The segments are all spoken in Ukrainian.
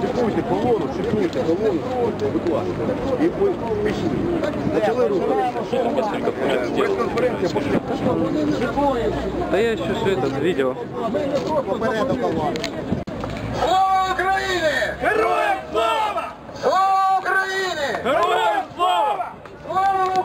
Шикуйте колону, шикуйте колону, будь ласка. І пішли. Почали рухатися. Да я еще все видео. Попереду колону. Слава Україні! Героям слава! Слава Україні! Героям слава! Слава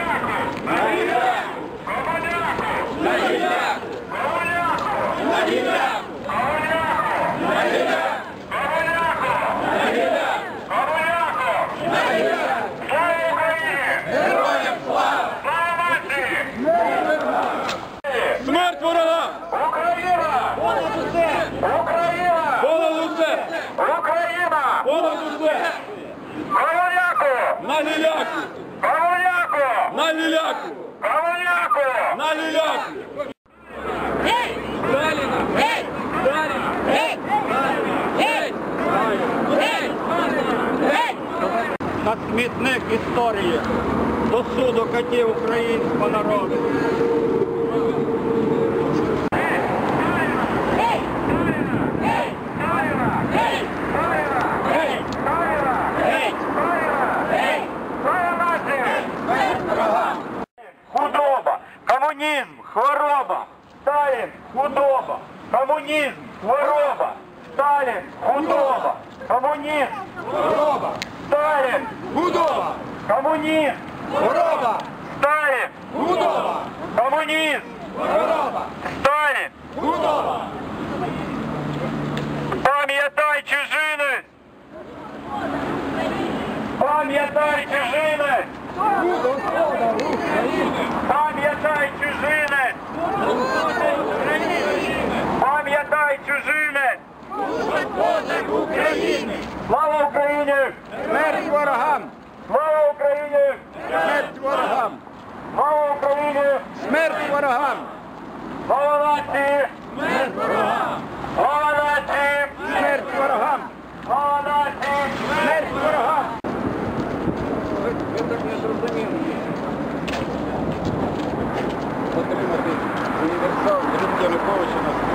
Понад! На ліляку! Кавуняку! На ліляку! Кавуняку! На ліляку! Гей! Сталіна! Гей! Гей! Гей! Гей! Гей! На смітник історії до суду катів українського народу. Комунізм! Хвороба! Сталін! Худоба! Комунізм! Хвороба! Сталін! Худоба! Комунізм! Хвороба! Сталін! Худоба! Комунізм! Хвороба! Сталін! Худоба! Комунізм! Хвороба! Сталін! Худоба! Пам'ятай чужини! Пам'ятай чужини! Пам'ятай ворогам! Слава Україні! Смерть ворогам! Слава Україні! Смерть ворогам! Слава нації! Смерть ворогам! Слава нації! Смерть ворогам! Слава нації! Смерть ворогам! Ви так не зрозуміли. Отримати універсал від Януковича на